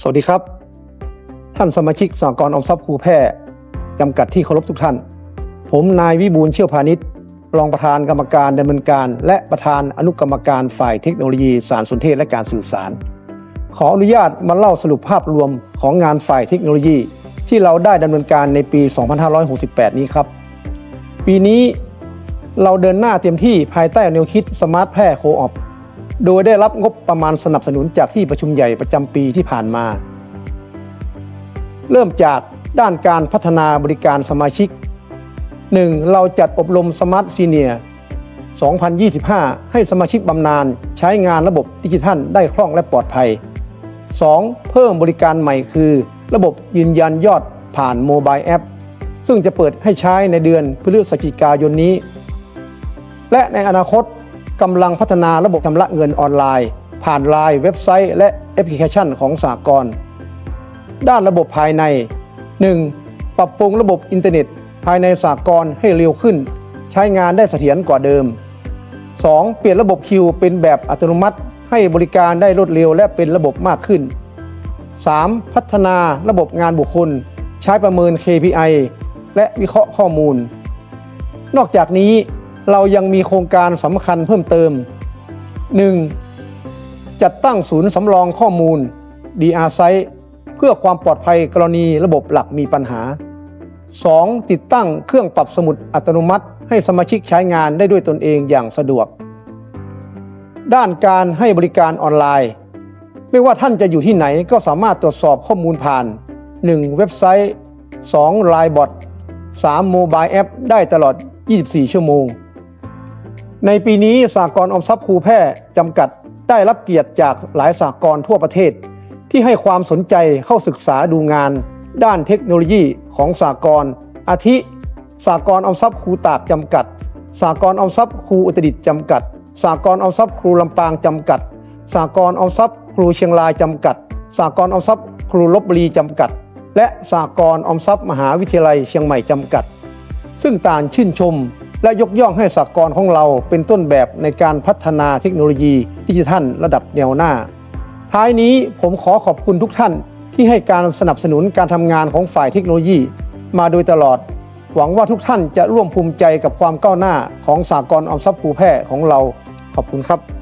สวัสดีครับ ท่านสมาชิกสหกรออมทรัพย์ครูแพร่จำกัดที่เคารพทุกท่าน ผมนายวิบูลเชี่ยวพาณิชย์รองประธานกรรมการดำเนินการ และประธานอนุกรรมการฝ่ายเทคโนโลยีสารสนเทศและการสื่อสาร ขออนุญาตมาเล่าสรุปภาพรวมของงานฝ่ายเทคโนโลยี ที่เราได้ดำเนินการในปี 2568 นี้ครับ ปีนี้เราเดินหน้าเต็มที่ภายใต้แนวคิดสมาร์ทแพร่โคออป โดยได้รับงบประมาณสนับสนุนจากที่ประชุมใหญ่ประจำปีที่ผ่านมา เริ่มจากด้านการพัฒนาบริการสมาชิก 1. เราจัดอบรมสมาร์ทซีเนีย2025 ให้สมาชิกบำนาญใช้งานระบบดิจิทัลได้คล่องและปลอดภัย 2. เพิ่มบริการใหม่คือ ระบบยืนยันยอดผ่านโมบายแอป ซึ่งจะเปิดให้ใช้ในเดือนพฤศจิกายนนี้ และในอนาคต กำลังพัฒนาระบบชำระเงินออนไลน์ ผ่านไลน์เว็บไซต์ และแอปพลิเคชันของสากลด้านระบบภายใน 1. ปรับปรุงระบบอินเทอร์เน็ต ภายในสากลให้เร็วขึ้น ใช้งานได้เสถียรกว่าเดิม 2. เปลี่ยนระบบคิวเป็นแบบอัตโนมัติ ให้บริการได้รวดเร็วและเป็นระบบมากขึ้น 3. พัฒนาระบบงานบุคคล ใช้ประเมิน KPI และวิเคราะห์ข้อมูล นอกจากนี้ เรายังมีโครงการสำคัญเพิ่มเติม 1. จัดตั้งศูนย์สำรองข้อมูล DR Site เพื่อความปลอดภัยกรณีระบบหลักมีปัญหา 2. ติดตั้งเครื่องปรับสมุดอัตโนมัติ ให้สมาชิกใช้งานได้ด้วยตนเองอย่างสะดวก ด้านการให้บริการออนไลน์ ไม่ว่าท่านจะอยู่ที่ไหนก็สามารถตรวจสอบข้อมูลผ่าน 1. เว็บไซต์ 2. ไลน์บอท 3. โมบายแอปได้ตลอด 24 ชั่วโมง ในปีนี้สากลอมทรัพย์ครูแพร่จำกัดได้รับเกียรติจากหลายสากลทั่วประเทศ ที่ให้ความสนใจเข้าศึกษาดูงาน ด้านเทคโนโลยีของสากลอาทิ สากลอมทรัพย์ครูตากจำกัด สากลอมทรัพย์ครูอุตรดิตถ์จำกัด สากลอมทรัพย์ครูลำปางจำกัด สากลอมทรัพย์ครูเชียงรายจำกัด สากลอมทรัพย์ครูลบบุรีจำกัด และสากลอมทรัพย์มหาวิทยาลัยเชียงใหม่จำกัด ซึ่งต่างชื่นชม และยกย่องให้สากลของเราเป็นต้นแบบในการพัฒนาเทคโนโลยีดิจิทัลระดับแนวหน้า ท้ายนี้ผมขอขอบคุณทุกท่านที่ให้การสนับสนุนการทำงานของฝ่ายเทคโนโลยี มาโดยตลอด หวังว่าทุกท่านจะร่วมภูมิใจกับความก้าวหน้าของสากลออมทรัพย์ภูแพร่ของเรา ขอบคุณครับ